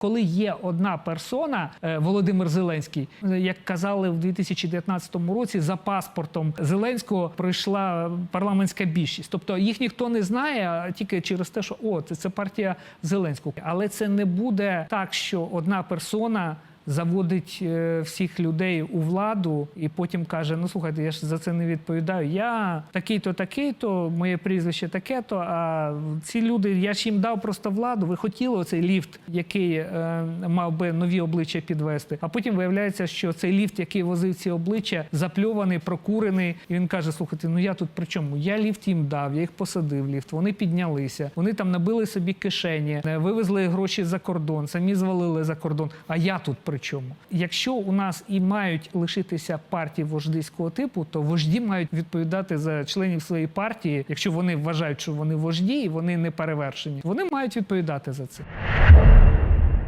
Коли є одна персона, е, Володимир Зеленський, е, як казали в 2019 році, за паспортом Зеленського пройшла парламентська більшість. Тобто їх ніхто не знає тільки через те, що о, це, це партія Зеленського. Але це не буде так, що одна персона. Заводить е, всіх людей у владу і потім каже: Ну слухайте, я ж за це не відповідаю. Я такий-то, такий-то, моє прізвище таке-то. А ці люди, я ж їм дав просто владу. Ви хотіли оцей ліфт, який е, мав би нові обличчя підвести. А потім виявляється, що цей ліфт, який возив ці обличчя, запльований, прокурений. І він каже: Слухайте, ну я тут при чому? Я ліфт їм дав, я їх посадив. Ліфт. Вони піднялися. Вони там набили собі кишені, е, вивезли гроші за кордон, самі звалили за кордон. А я тут при чому? Якщо у нас і мають лишитися партії вождиського типу, то вожді мають відповідати за членів своєї партії, якщо вони вважають, що вони вожді і вони не перевершені. Вони мають відповідати за це.